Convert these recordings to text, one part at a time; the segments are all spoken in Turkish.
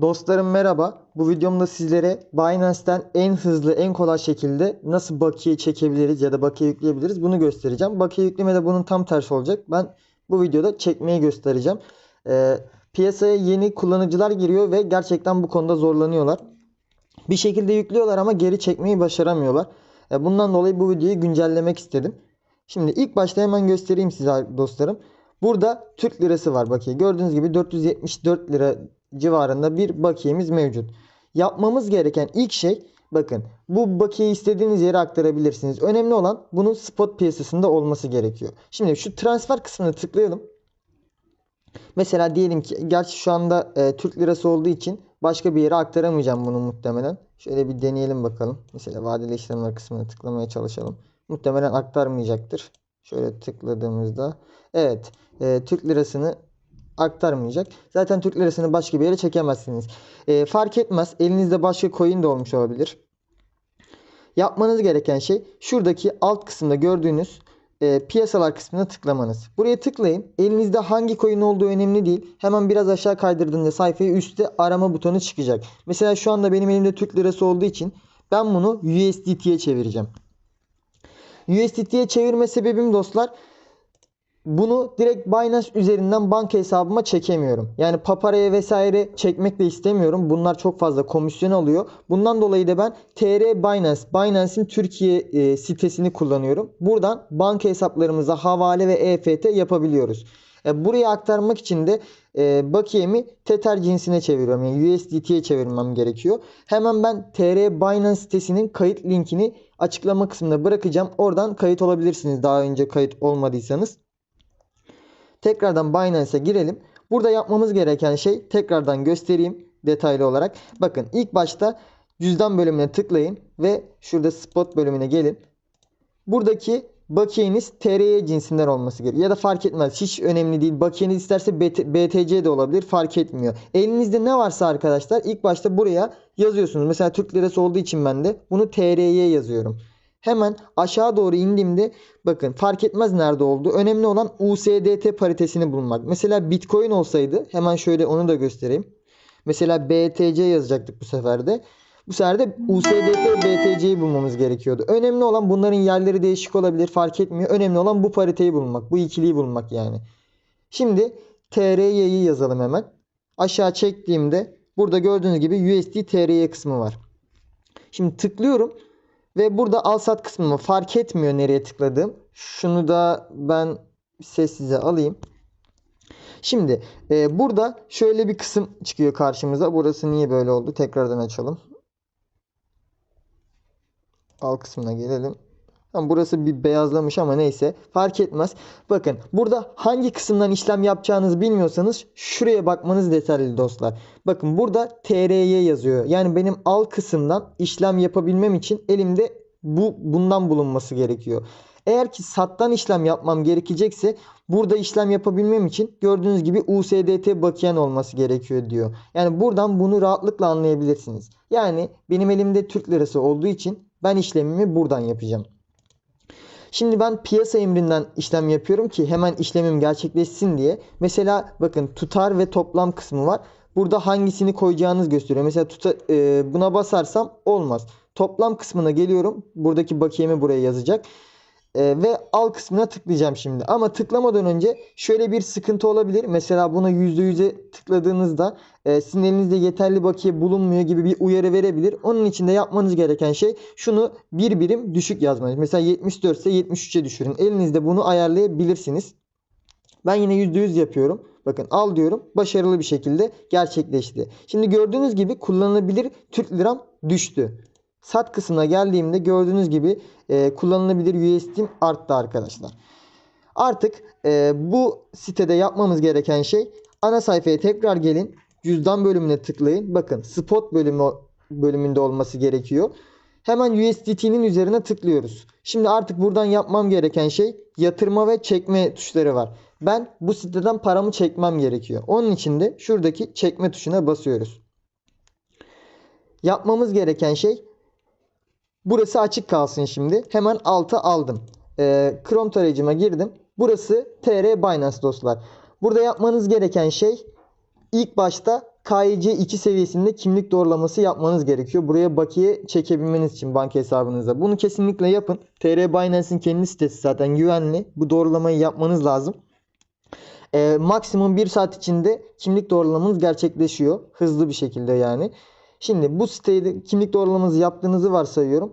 Dostlarım merhaba. Bu videomda sizlere Binance'ten en hızlı, en kolay şekilde nasıl bakiye çekebiliriz ya da bakiye yükleyebiliriz bunu göstereceğim. Bakiye yüklemede bunun tam tersi olacak. Ben bu videoda çekmeyi göstereceğim. Ee, piyasaya yeni kullanıcılar giriyor ve gerçekten bu konuda zorlanıyorlar. Bir şekilde yüklüyorlar ama geri çekmeyi başaramıyorlar. Ee, bundan dolayı bu videoyu güncellemek istedim. Şimdi ilk başta hemen göstereyim size dostlarım. Burada Türk lirası var bakiye. Gördüğünüz gibi 474 lira civarında bir bakiyemiz mevcut. Yapmamız gereken ilk şey bakın bu bakiyeyi istediğiniz yere aktarabilirsiniz. Önemli olan bunun spot piyasasında olması gerekiyor. Şimdi şu transfer kısmını tıklayalım. Mesela diyelim ki gerçi şu anda e, Türk lirası olduğu için başka bir yere aktaramayacağım bunu muhtemelen. Şöyle bir deneyelim bakalım. Mesela vadeli işlemler kısmına tıklamaya çalışalım. Muhtemelen aktarmayacaktır. Şöyle tıkladığımızda evet e, Türk lirasını aktarmayacak. Zaten Türk lirasını başka bir yere çekemezsiniz. E, fark etmez. Elinizde başka coin de olmuş olabilir. Yapmanız gereken şey şuradaki alt kısımda gördüğünüz e, piyasalar kısmına tıklamanız. Buraya tıklayın. Elinizde hangi coin olduğu önemli değil. Hemen biraz aşağı kaydırdığında sayfayı üstte arama butonu çıkacak. Mesela şu anda benim elimde Türk lirası olduğu için ben bunu USDT'ye çevireceğim. USDT'ye çevirme sebebim dostlar bunu direkt Binance üzerinden banka hesabıma çekemiyorum. Yani paparaya vesaire çekmek de istemiyorum. Bunlar çok fazla komisyon alıyor. Bundan dolayı da ben TR Binance, Binance'in Türkiye e, sitesini kullanıyorum. Buradan banka hesaplarımıza havale ve EFT yapabiliyoruz. E, buraya aktarmak için de e, bakiyemi Tether cinsine çeviriyorum. Yani USDT'ye çevirmem gerekiyor. Hemen ben TR Binance sitesinin kayıt linkini açıklama kısmına bırakacağım. Oradan kayıt olabilirsiniz daha önce kayıt olmadıysanız. Tekrardan Binance'e girelim. Burada yapmamız gereken şey tekrardan göstereyim detaylı olarak. Bakın ilk başta cüzdan bölümüne tıklayın ve şurada spot bölümüne gelin. Buradaki bakiyeniz TRY cinsinden olması gerekiyor. Ya da fark etmez. Hiç önemli değil. Bakiyeniz isterse BTC de olabilir. Fark etmiyor. Elinizde ne varsa arkadaşlar ilk başta buraya yazıyorsunuz. Mesela Türk lirası olduğu için ben de bunu TRY yazıyorum. Hemen aşağı doğru indiğimde bakın fark etmez nerede oldu. Önemli olan USDT paritesini bulmak. Mesela Bitcoin olsaydı hemen şöyle onu da göstereyim. Mesela BTC yazacaktık bu sefer de. Bu sefer de USDT BTC'yi bulmamız gerekiyordu. Önemli olan bunların yerleri değişik olabilir fark etmiyor. Önemli olan bu pariteyi bulmak. Bu ikiliyi bulmak yani. Şimdi TRY'yi yazalım hemen. Aşağı çektiğimde burada gördüğünüz gibi USD TRY kısmı var. Şimdi tıklıyorum. Ve burada al sat kısmı fark etmiyor nereye tıkladığım. Şunu da ben sessize alayım. Şimdi e, burada şöyle bir kısım çıkıyor karşımıza. Burası niye böyle oldu? Tekrardan açalım. Al kısmına gelelim. Tamam, burası bir beyazlamış ama neyse fark etmez. Bakın burada hangi kısımdan işlem yapacağınızı bilmiyorsanız şuraya bakmanız yeterli dostlar. Bakın burada TRY yazıyor. Yani benim al kısımdan işlem yapabilmem için elimde bu bundan bulunması gerekiyor. Eğer ki sattan işlem yapmam gerekecekse burada işlem yapabilmem için gördüğünüz gibi USDT bakiyen olması gerekiyor diyor. Yani buradan bunu rahatlıkla anlayabilirsiniz. Yani benim elimde Türk lirası olduğu için ben işlemimi buradan yapacağım. Şimdi ben piyasa emrinden işlem yapıyorum ki hemen işlemim gerçekleşsin diye. Mesela bakın tutar ve toplam kısmı var. Burada hangisini koyacağınız gösteriyor. Mesela tuta, e, buna basarsam olmaz. Toplam kısmına geliyorum. Buradaki bakiyemi buraya yazacak. E, ve al kısmına tıklayacağım şimdi. Ama tıklamadan önce şöyle bir sıkıntı olabilir. Mesela buna %100'e tıkladığınızda e, sizin elinizde yeterli bakiye bulunmuyor gibi bir uyarı verebilir. Onun için de yapmanız gereken şey şunu bir birim düşük yazmanız. Mesela 74 ise 73'e düşürün. Elinizde bunu ayarlayabilirsiniz. Ben yine %100 yapıyorum. Bakın al diyorum. Başarılı bir şekilde gerçekleşti. Şimdi gördüğünüz gibi kullanılabilir Türk liram düştü. Sat kısmına geldiğimde gördüğünüz gibi e, kullanılabilir USD'm arttı arkadaşlar. Artık e, bu sitede yapmamız gereken şey ana sayfaya tekrar gelin. Cüzdan bölümüne tıklayın. Bakın spot bölümü bölümünde olması gerekiyor. Hemen USDT'nin üzerine tıklıyoruz. Şimdi artık buradan yapmam gereken şey yatırma ve çekme tuşları var. Ben bu siteden paramı çekmem gerekiyor. Onun için de şuradaki çekme tuşuna basıyoruz. Yapmamız gereken şey burası açık kalsın şimdi. Hemen alta aldım. Ee, Chrome tarayıcıma girdim. Burası TR Binance dostlar. Burada yapmanız gereken şey ilk başta KYC 2 seviyesinde kimlik doğrulaması yapmanız gerekiyor. Buraya bakiye çekebilmeniz için banka hesabınıza. Bunu kesinlikle yapın. TR Binance'in kendi sitesi zaten güvenli. Bu doğrulamayı yapmanız lazım. Ee, maksimum 1 saat içinde kimlik doğrulamanız gerçekleşiyor. Hızlı bir şekilde yani. Şimdi bu sitede kimlik doğrulamanızı yaptığınızı varsayıyorum.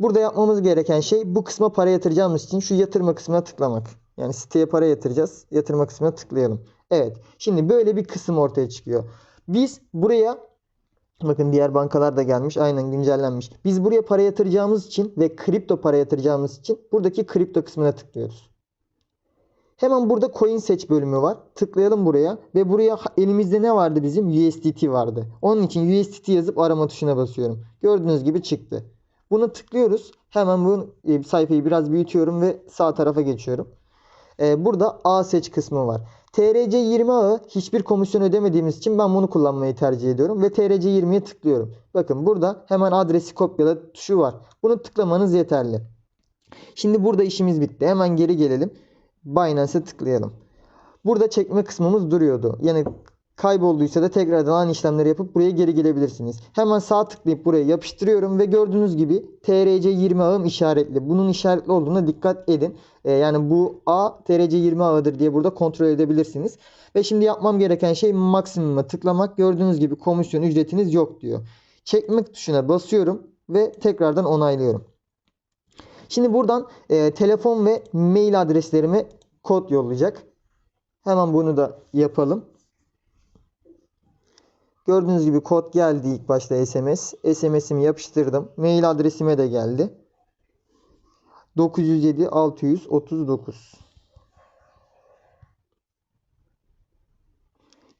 Burada yapmamız gereken şey bu kısma para yatıracağımız için şu yatırma kısmına tıklamak. Yani siteye para yatıracağız. Yatırma kısmına tıklayalım. Evet. Şimdi böyle bir kısım ortaya çıkıyor. Biz buraya bakın diğer bankalar da gelmiş. Aynen güncellenmiş. Biz buraya para yatıracağımız için ve kripto para yatıracağımız için buradaki kripto kısmına tıklıyoruz. Hemen burada coin seç bölümü var. Tıklayalım buraya ve buraya elimizde ne vardı bizim? USDT vardı. Onun için USDT yazıp arama tuşuna basıyorum. Gördüğünüz gibi çıktı. Buna tıklıyoruz. Hemen bu e, sayfayı biraz büyütüyorum ve sağ tarafa geçiyorum. Ee, burada A seç kısmı var. TRC20 ağı hiçbir komisyon ödemediğimiz için ben bunu kullanmayı tercih ediyorum. Ve TRC20'ye tıklıyorum. Bakın burada hemen adresi kopyala tuşu var. Bunu tıklamanız yeterli. Şimdi burada işimiz bitti. Hemen geri gelelim. Binance'e tıklayalım. Burada çekme kısmımız duruyordu. Yani kaybolduysa da tekrardan aynı işlemleri yapıp buraya geri gelebilirsiniz. Hemen sağ tıklayıp buraya yapıştırıyorum ve gördüğünüz gibi TRC20 ağım işaretli. Bunun işaretli olduğuna dikkat edin. Ee, yani bu A TRC20 ağıdır diye burada kontrol edebilirsiniz. Ve şimdi yapmam gereken şey maksimuma tıklamak. Gördüğünüz gibi komisyon ücretiniz yok diyor. Çekmek tuşuna basıyorum ve tekrardan onaylıyorum. Şimdi buradan e, telefon ve mail adreslerime kod yollayacak. Hemen bunu da yapalım. Gördüğünüz gibi kod geldi ilk başta SMS. SMS'imi yapıştırdım. Mail adresime de geldi. 907 639.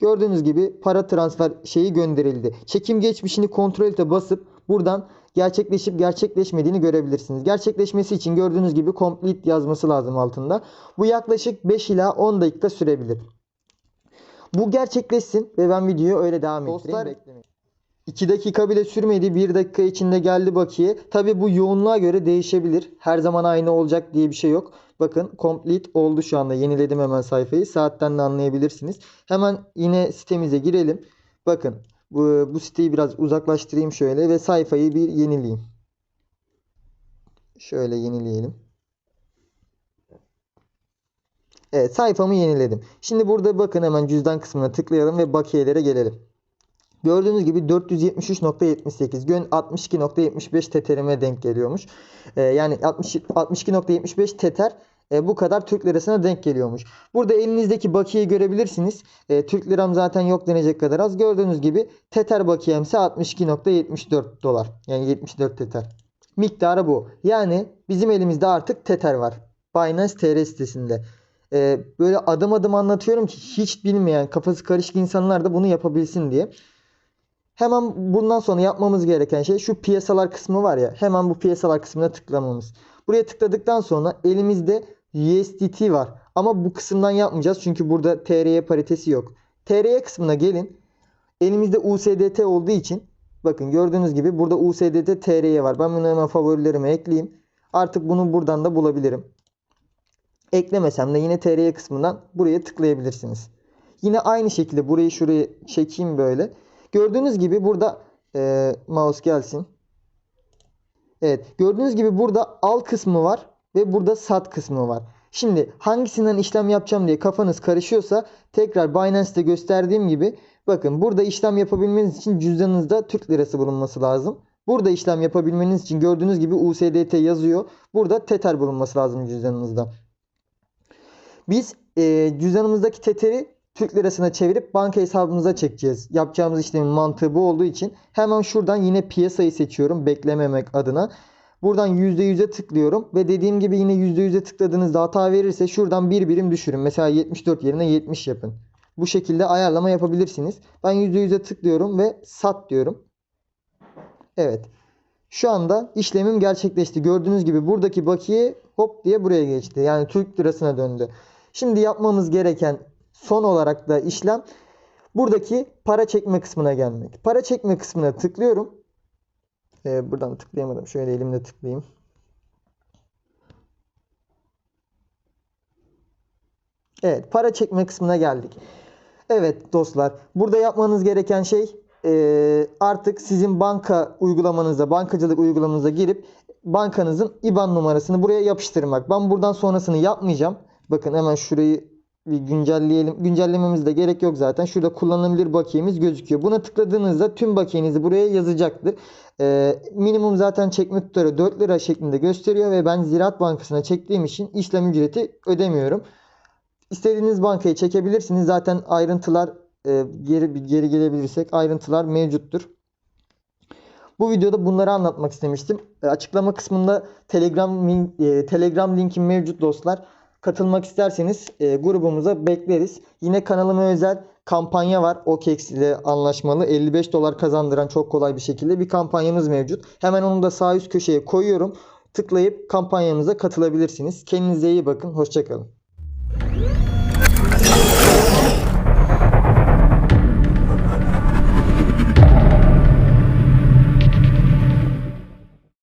Gördüğünüz gibi para transfer şeyi gönderildi. Çekim geçmişini kontrol ete basıp buradan gerçekleşip gerçekleşmediğini görebilirsiniz. Gerçekleşmesi için gördüğünüz gibi complete yazması lazım altında. Bu yaklaşık 5 ila 10 dakika sürebilir. Bu gerçekleşsin ve ben videoyu öyle devam ettireyim. Dostlar 2 dakika bile sürmedi. 1 dakika içinde geldi bakiye. Tabi bu yoğunluğa göre değişebilir. Her zaman aynı olacak diye bir şey yok. Bakın complete oldu şu anda. Yeniledim hemen sayfayı. Saatten de anlayabilirsiniz. Hemen yine sitemize girelim. Bakın bu, bu siteyi biraz uzaklaştırayım şöyle ve sayfayı bir yenileyim. Şöyle yenileyelim. Evet sayfamı yeniledim. Şimdi burada bakın hemen cüzdan kısmına tıklayalım ve bakiyelere gelelim. Gördüğünüz gibi 473.78 gün 62.75 teterime denk geliyormuş. Ee, yani 60, 62.75 teter e, bu kadar Türk lirasına denk geliyormuş. Burada elinizdeki bakiyeyi görebilirsiniz. E, Türk liram zaten yok denecek kadar az. Gördüğünüz gibi teter bakiyemse 62.74 dolar. Yani 74 teter. Miktarı bu. Yani bizim elimizde artık teter var. Binance TR sitesinde. E, böyle adım adım anlatıyorum ki hiç bilmeyen kafası karışık insanlar da bunu yapabilsin diye. Hemen bundan sonra yapmamız gereken şey şu piyasalar kısmı var ya. Hemen bu piyasalar kısmına tıklamamız. Buraya tıkladıktan sonra elimizde USDT var. Ama bu kısımdan yapmayacağız. Çünkü burada TRY paritesi yok. TRY kısmına gelin. Elimizde USDT olduğu için bakın gördüğünüz gibi burada USDT TRY var. Ben bunu hemen favorilerime ekleyeyim. Artık bunu buradan da bulabilirim. Eklemesem de yine TRY kısmından buraya tıklayabilirsiniz. Yine aynı şekilde burayı şuraya çekeyim böyle. Gördüğünüz gibi burada e, mouse gelsin. Evet gördüğünüz gibi burada al kısmı var ve burada sat kısmı var. Şimdi hangisinden işlem yapacağım diye kafanız karışıyorsa tekrar Binance'te gösterdiğim gibi bakın burada işlem yapabilmeniz için cüzdanınızda Türk lirası bulunması lazım. Burada işlem yapabilmeniz için gördüğünüz gibi USDT yazıyor. Burada Tether bulunması lazım cüzdanınızda. Biz e, cüzdanımızdaki Tether'i Türk lirasına çevirip banka hesabımıza çekeceğiz. Yapacağımız işlemin mantığı bu olduğu için hemen şuradan yine piyasayı seçiyorum beklememek adına. Buradan %100'e tıklıyorum ve dediğim gibi yine %100'e tıkladığınızda hata verirse şuradan bir birim düşürün. Mesela 74 yerine 70 yapın. Bu şekilde ayarlama yapabilirsiniz. Ben %100'e tıklıyorum ve sat diyorum. Evet. Şu anda işlemim gerçekleşti. Gördüğünüz gibi buradaki bakiye hop diye buraya geçti. Yani Türk lirasına döndü. Şimdi yapmamız gereken son olarak da işlem buradaki para çekme kısmına gelmek. Para çekme kısmına tıklıyorum. Ee, buradan tıklayamadım. Şöyle elimle tıklayayım. Evet para çekme kısmına geldik. Evet dostlar, burada yapmanız gereken şey eee, artık sizin banka uygulamanıza, bankacılık uygulamanıza girip bankanızın IBAN numarasını buraya yapıştırmak. Ben buradan sonrasını yapmayacağım. Bakın hemen şurayı bir güncelleyelim. Güncellememiz de gerek yok zaten. Şurada kullanılabilir bakiyemiz gözüküyor. Buna tıkladığınızda tüm bakiyenizi buraya yazacaktır. Eee, minimum zaten çekme tutarı 4 lira şeklinde gösteriyor ve ben Ziraat Bankası'na çektiğim için işlem ücreti ödemiyorum. İstediğiniz bankaya çekebilirsiniz. Zaten ayrıntılar e, geri geri gelebilirsek ayrıntılar mevcuttur. Bu videoda bunları anlatmak istemiştim. E, açıklama kısmında Telegram e, Telegram linkim mevcut dostlar. Katılmak isterseniz e, grubumuza bekleriz. Yine kanalıma özel kampanya var. OKEX ile anlaşmalı 55 dolar kazandıran çok kolay bir şekilde bir kampanyamız mevcut. Hemen onu da sağ üst köşeye koyuyorum. Tıklayıp kampanyamıza katılabilirsiniz. Kendinize iyi bakın. Hoşçakalın.